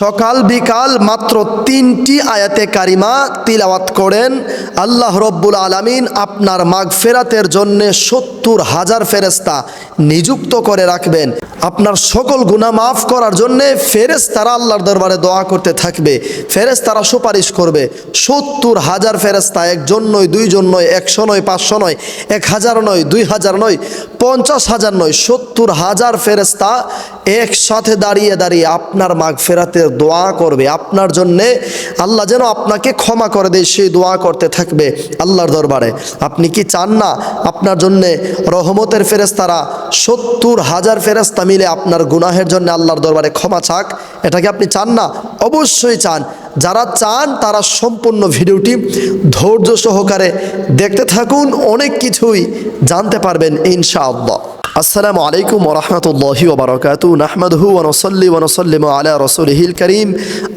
সকাল বিকাল মাত্র তিনটি আয়াতে কারিমা তিলাওয়াত করেন। আল্লাহ রব্বুল আলমিন আপনার মাগফেরাতের জন্যে সত্তর হাজার ফেরেস্তা নিযুক্ত করে রাখবেন। আপনার সকল গুনাহ মাফ করার জন্যে জন্য ফেরেস্তারা আল্লাহর দরবারে দোয়া করতে থাকবে। ফেরেস তারা সুপারিশ করবে। সত্তর হাজার ফেরেস্তা একজন নয়, দুইজন নয়, একশো নয়, পাঁচশো নয়, এক হাজার নয়, দুই হাজার নয়, পঞ্চাশ হাজার নয়, সত্তর হাজার ফেরেস্তা একসাথে দাঁড়িয়ে দাঁড়িয়ে আপনার মাগ ফেরাতের দোয়া করবে। আপনার জন্যে আল্লাহ যেন আপনাকে ক্ষমা করে দেয়, সেই দোয়া করতে থাকবে আল্লাহর দরবারে। আপনি কি চান না আপনার জন্যে রহমতের ফেরেস্তারা সত্তর হাজার ফেরেস্তা মিলে আপনার গুনাহের জন্য আল্লাহর দরবারে ক্ষমা চাক এটাকে আপনি চান না? অবশ্যই চান। যারা চান, তারা সম্পূর্ণ ভিডিওটি ধৈর্য সহকারে দেখতে থাকুন, অনেক কিছুই জানতে পারবেন ইনশাআল্লাহ। আসসালামু আলাইকুম ওরহমতুল্লাহি ওবরাকাতু নাহমাদহু ওনসল্লি ওনসল্লিম আলা রসুলহিল করিম।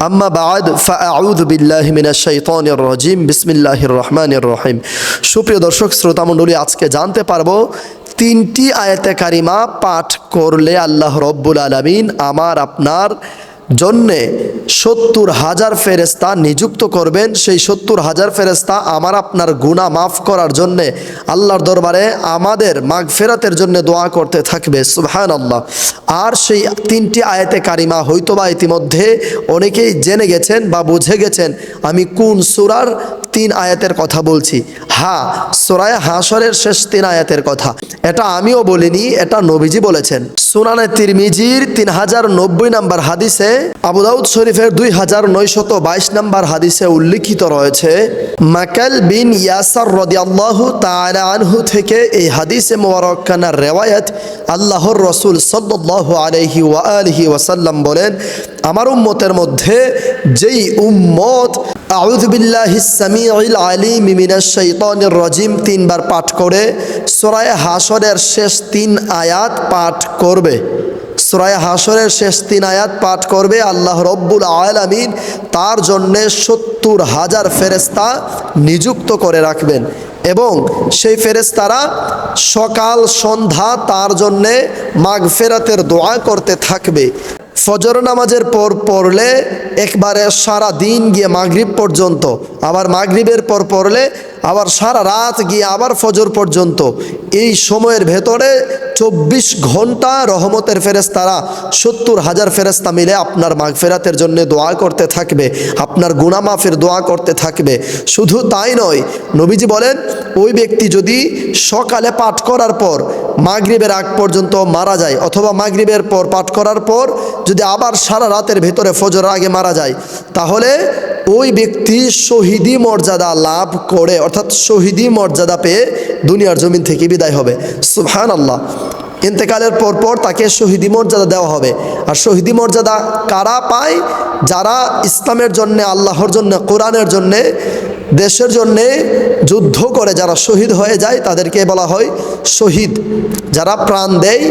আম্মা বাদ বিল্লাহ বিল্লাহি মিনাশ শাইতানির রাজিম। বিসমিল্লাহির রহমানির রহিম। সুপ্রিয় দর্শক শ্রোতা মণ্ডলী আজকে জানতে পারব তিনটি আয়াতে কারিমা পাঠ করলে আল্লাহ রব্বুল আলামিন আমার, আপনার জন্যে সত্তর হাজার ফেরেস্তা নিযুক্ত করবেন। সেই সত্তর হাজার ফেরেস্তা আমার আপনার গুণা মাফ করার জন্যে আল্লাহর দরবারে আমাদের মাঘ ফেরাতের জন্য দোয়া করতে থাকবে। সুহান আল্লাহ আর সেই তিনটি আয়াতে কারিমা হয়তোবা ইতিমধ্যে অনেকেই জেনে গেছেন বা বুঝে গেছেন আমি কোন সুরার তিন আয়াতের কথা বলছি। হা সোরায় হাসরের শেষ তিন আয়াতের কথা। এটা আমিও বলিনি, এটা নবীজি বলেছেন। সুনানে তিরমিজির তিন হাজার নব্বই নাম্বার হাদিসে আবুদাউদ শরীফের দুই হাজার নয়শত বাইশ নাম্বার হাদিসে উল্লিখিত রয়েছে মাকাল বিন ইয়াসার রদিয়াল্লাহু তাআলা আনহু থেকে এই হাদিসে মোবারকানার রেওয়ায়াত আল্লাহর রসুল সাল্লাল্লাহু আলাইহি ওয়া আলিহি ওয়াসাল্লাম বলেন আমার উম্মতের মধ্যে যেই উম্মত রাজিম, তিনবার পাঠ করে সূরা হাসরের শেষ তিন আয়াত পাঠ করবে। সুরায় হাসরের শেষ তিন আয়াত পাঠ করবে আল্লাহ রব্বুল আলামিন, তার জন্যে সত্তর হাজার ফেরেস্তা নিযুক্ত করে রাখবেন। এবং সেই ফেরেস্তারা সকাল সন্ধ্যা তার জন্যে মাগ ফেরাতের দোয়া করতে থাকবে। ফজর নামাজের পর পড়লে একবারে সারা দিন গিয়ে মাগরিব পর্যন্ত, আবার মাগরিবের পর পড়লে আবার সারা রাত গিয়ে আবার ফজর পর্যন্ত এই সময়ের ভেতরে চব্বিশ ঘণ্টা রহমতের ফেরেস্তারা সত্তর হাজার ফেরেস্তা মিলে আপনার মাগ ফেরাতের জন্য দোয়া করতে থাকবে, আপনার গুনামাফের দোয়া করতে থাকবে। শুধু তাই নয়, নবীজি বলেন, ওই ব্যক্তি যদি সকালে পাঠ করার পর মাগরিবের আগ পর্যন্ত মারা যায় অথবা মাগরিবের পর পাঠ করার পর যদি আবার সারা রাতের ভেতরে ফজর আগে মারা যায়, তাহলে ওই ব্যক্তি শহীদি মর্যাদা লাভ করে, অর্থাৎ শহীদি মর্যাদা পেয়ে দুনিয়ার জমিন থেকে বিদায় হবে। সুহান আল্লাহ ইন্তেকালের পরপর পর তাকে শহীদি মর্যাদা দেওয়া হবে। আর শহীদি মর্যাদা কারা পায়? যারা ইসলামের জন্যে, আল্লাহর জন্য, কোরআনের জন্যে, দেশের জন্যে যুদ্ধ করে যারা শহীদ হয়ে যায়, তাদেরকে বলা হয় শহীদ। যারা প্রাণ দেয়,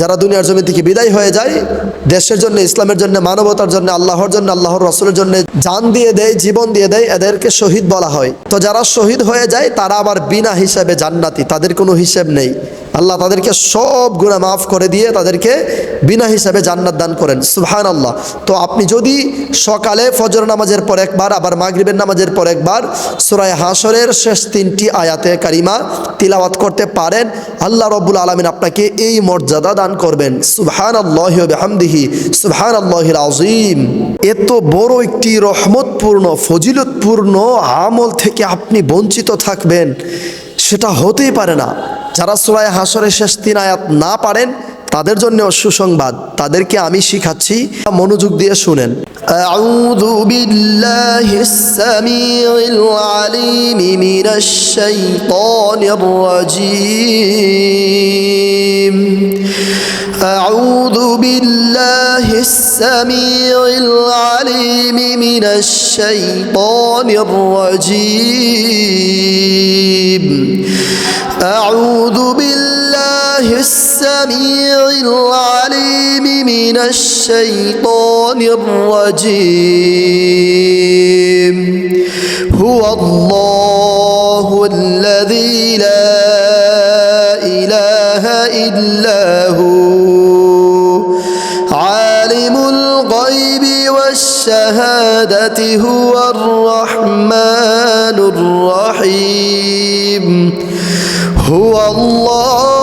যারা দুনিয়ার জমি থেকে বিদায় হয়ে যায়, দেশের জন্য, ইসলামের জন্য, মানবতার জন্য, আল্লাহর জন্য, আল্লাহর রসুলের জন্য যান দিয়ে দেয়, জীবন দিয়ে দেয়, এদেরকে শহীদ বলা হয়। তো যারা শহীদ হয়ে যায়, তারা আবার বিনা হিসাবে জান্নাতি, তাদের কোনো হিসেব নেই। আল্লাহ তাদেরকে সব গুণা মাফ করে দিয়ে তাদেরকে বিনা হিসাবে জান্নাত দান করেন। সুহান আল্লাহ তো আপনি যদি সকালে ফজর নামাজের পর একবার, আবার মাগরিবের নামাজের পর একবার সুরায় হাসরের শেষ তিনটি আয়াতে কারিমা তিলাওয়াত করতে পারেন, আল্লাহ রব্বুল আলমিন আপনাকে এই মর্যাদা দান করবেন। সুবহান আল্লাহ হামদিহি সুবহান আল্লাহির আজিম এত বড় একটি রহমতপূর্ণ, ফজিলতপূর্ণ আমল থেকে আপনি বঞ্চিত থাকবেন, সেটা হতেই পারে না। যারা সুরায় হাসরের শেষ তিন আয়াত না পারেন তাদের জন্য সুসংবাদ তাদেরকে আমি শিখাচ্ছি মনোযোগ দিয়ে শুনেন أعوذ بالله السميع العليم من الشيطان الرجيم أعوذ بالله السميع العليم من الشيطان الرجيم. أعوذ بالله السميع العليم من الشيطان الرجيم. هو الله الشهادة هو الرحمن الرحيم. هو الله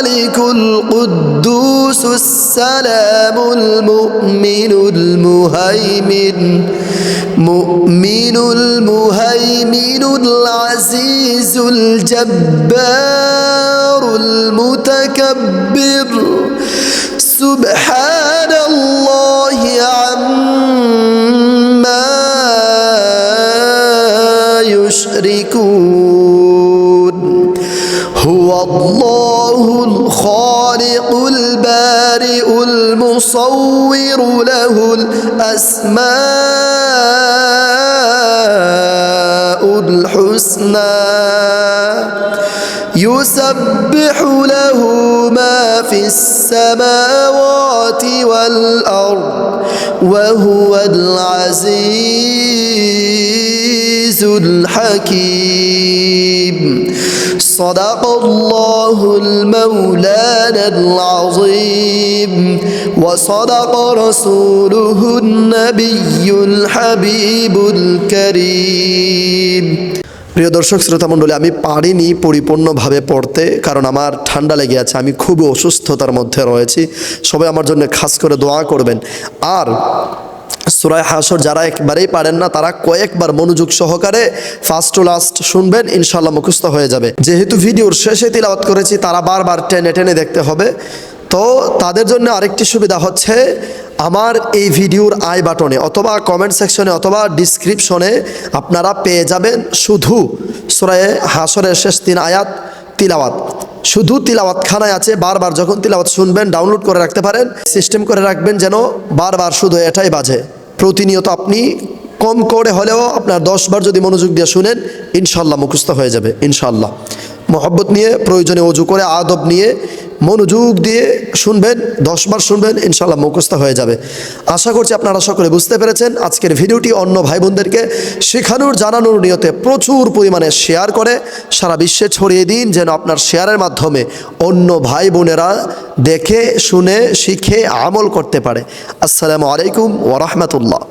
الملك القدوس السلام المؤمن المهيمن مؤمن المهيمن العزيز الجبار المتكبر. سبحان الله عما يشركون. المصور له الأسماء الحسنى. يسبح له ما في السماوات والأرض وهو العزيز. الحكيم صدق الله المولانا العظيم وصدق رسوله النبي الحبيب الكريم প্রিয় দর্শক শ্রোতা মণ্ডলী আমি পারিনি পরিপূর্ণভাবে পড়তে কারণ আমার ঠান্ডা লেগে আছে আমি খুবই অসুস্থতার মধ্যে রয়েছি সবাই আমার জন্য খাস করে দোয়া করবেন আর সুরায় হাসর যারা একবারেই পারেন না, তারা কয়েকবার মনোযোগ সহকারে ফার্স্ট টু লাস্ট শুনবেন ইনশাল্লাহ মুখস্থ হয়ে যাবে। যেহেতু ভিডিওর শেষে তিলাওয়াত করেছি, তারা বারবার টেনে টেনে দেখতে হবে। তো তাদের জন্য আরেকটি সুবিধা হচ্ছে, আমার এই ভিডিওর আই বাটনে অথবা কমেন্ট সেকশনে অথবা ডিসক্রিপশনে আপনারা পেয়ে যাবেন শুধু সুরায় হাসরের শেষ তিন আয়াত তিলাওয়াত। শুধু তিলাওয়াত খানায় আছে, বারবার যখন তিলাওয়াত শুনবেন ডাউনলোড করে রাখতে পারেন সিস্টেম করে রাখবেন যেন বারবার শুধু এটাই বাজে। প্রতিনিয়ত আপনি কম করে হলেও আপনার দশবার যদি মনোযোগ দিয়ে শুনেন, ইনশাল্লাহ মুখস্থ হয়ে যাবে, ইনশাল্লাহ। মহব্বত নিয়ে, প্রয়োজনে অজু করে, আদব নিয়ে, মনোযোগ দিয়ে শুনবেন, দশবার শুনবেন ইনশাল্লাহ মুখস্থ হয়ে যাবে। আশা করছি আপনারা সকলে বুঝতে পেরেছেন। আজকের ভিডিওটি অন্য ভাই বোনদেরকে শেখানোর, জানানোর নিয়তে প্রচুর পরিমাণে শেয়ার করে। সারা বিশ্বে ছড়িয়ে দিন যেন আপনার শেয়ারের মাধ্যমে অন্য ভাই বোনেরা দেখে, শুনে, শিখে, আমল করতে পারে। আসসালামু আলাইকুম ওরহমতুল্লাহ